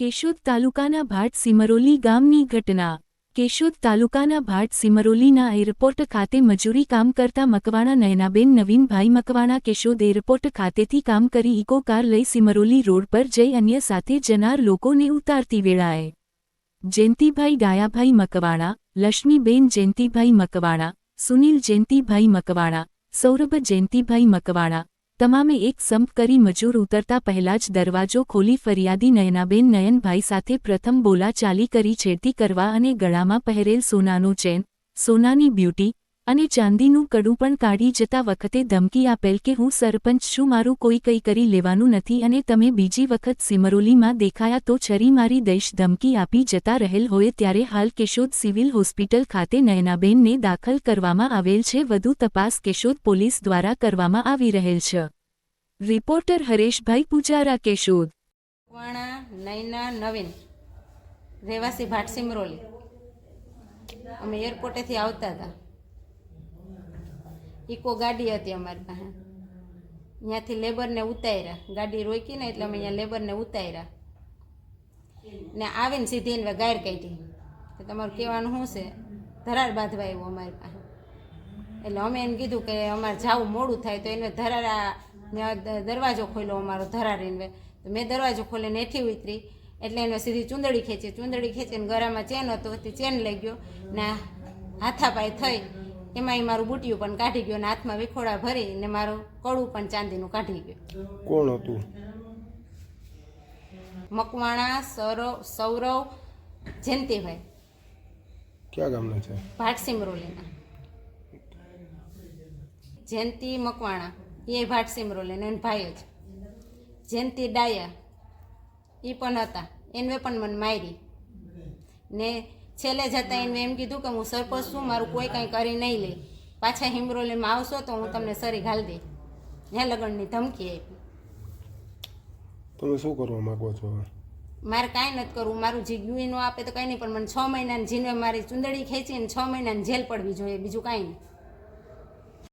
કેશોદ તાલુકાના ભાટ સિમરોલી ગામની ઘટના. કેશોદ તાલુકાના ભાટ સિમરોલીના એરપોર્ટ ખાતે મજૂરી કામ કરતા મકવાણા નયનાબેન, નવીનભાઈ મકવાણા કેશોદ એરપોર્ટ ખાતેથી કામ કરી ઇકો કાર લઈ સિમરોલી રોડ પર જઈ અન્ય સાથે જનાર લોકોને ઉતારતી વેળાએ. જયંતિભાઈ ડાયાભાઈ મકવાણા, લક્ષ્મીબેન જયંતિભાઈ મકવાણા, સુનિલ જયંતિભાઈ મકવાણા, સૌરભ જયંતિભાઈ મકવાણા તમામે એક સંપ કરી મજૂર ઉતરતા પહેલા જ દરવાજો ખોલી ફરિયાદી નયનાબેન નયનભાઈ સાથે પ્રથમ બોલાચાલી કરી છેડતી કરવા અને ગળામાં પહેરેલ સોનાનું ચેન, સોનાની બ્યુટી અને ચાંદીનું કડું પણ કાઢી જતા વખતે ધમકી આપેલ કે હું સરપંચ છું, મારું કોઈ કંઈ કરી લેવાનું નથી અને તમે બીજી વખત સિમરોલીમાં દેખાયા તો છરી મારી દઈશ ધમકી આપી જતા રહેલ હોય ત્યારે હાલ કેશોદ સિવિલ હોસ્પિટલ ખાતે નયનાબેનને દાખલ કરવામાં આવેલ છે. વધુ તપાસ કેશોદ પોલીસ દ્વારા કરવામાં આવી રહેલ છે. રિપોર્ટર હરેશભાઈ પૂજારા કેશોદ. વાણા નૈના નવીન, રહેવાસી ભાટ સિમરોલી અમે એરપોર્ટેથી આવતા હતા. ઇકો ગાડી હતી અમારી પાસે. ત્યાંથી લેબરને ઉતાર્યા. ગાડી રોકીને એટલે અમે અહીંયા લેબરને ઉતાર્યા. ને આવીને સીધી એને ગાયર કાઢી. કે તમારું કહેવાનું શું છે? ધરાર બાંધવા આવ્યો અમારી પાસે. એટલે અમે એને કીધું કે અમારે જાવું મોડું થાય તો એને ધરાર દરવાજો ખોલ્યો અમારો ધરારીને તો મેં દરવાજો ખોલીને એથી ઉતરી. એટલે એને સીધી ચૂંદડી ખેંચી. ચૂંદડી ખેંચીને ગરામાં ચેન હતો તે ચેન લઈ ગયો ને હાથાપાય થઈ. એમાં મારું બુટિયું પણ કાઢી ગયો ને હાથમાં વિખોડા ભરી ને મારું કડું પણ ચાંદીનું કાઢી ગયું. કોણ હતું? મકવાણા સૌરવ સૌરવ જયંતિભાઈ ક્યાં ગામના છે? ભાટસિમરોલીના જયંતિ મકવાણા. એ ભાટ સિમરોલીના એને ભાઈ જ. જયંતિ ડાયા એ પણ હતા. એને પણ મને મારી. ને છેલ્લે જતાં એને એમ કીધું કે હું સરપંચ છું મારું કોઈ કાંઈ કરી નહીં લે. પાછા હિમરોલીમાં આવશો તો હું તમને સરી ઘાલ દઈ ત્યાં લગનની ધમકી આપી. તમે શું કરવા માગો છો મારે કાંઈ નથી કરવું. મારું જે ન આપે તો કાંઈ નહીં પણ મને છ મહિનાની જીનવે મારી ચુંદડી ખેંચીને છ મહિનાની જેલ પડવી જોઈએ. બીજું કાંઈ નહીં.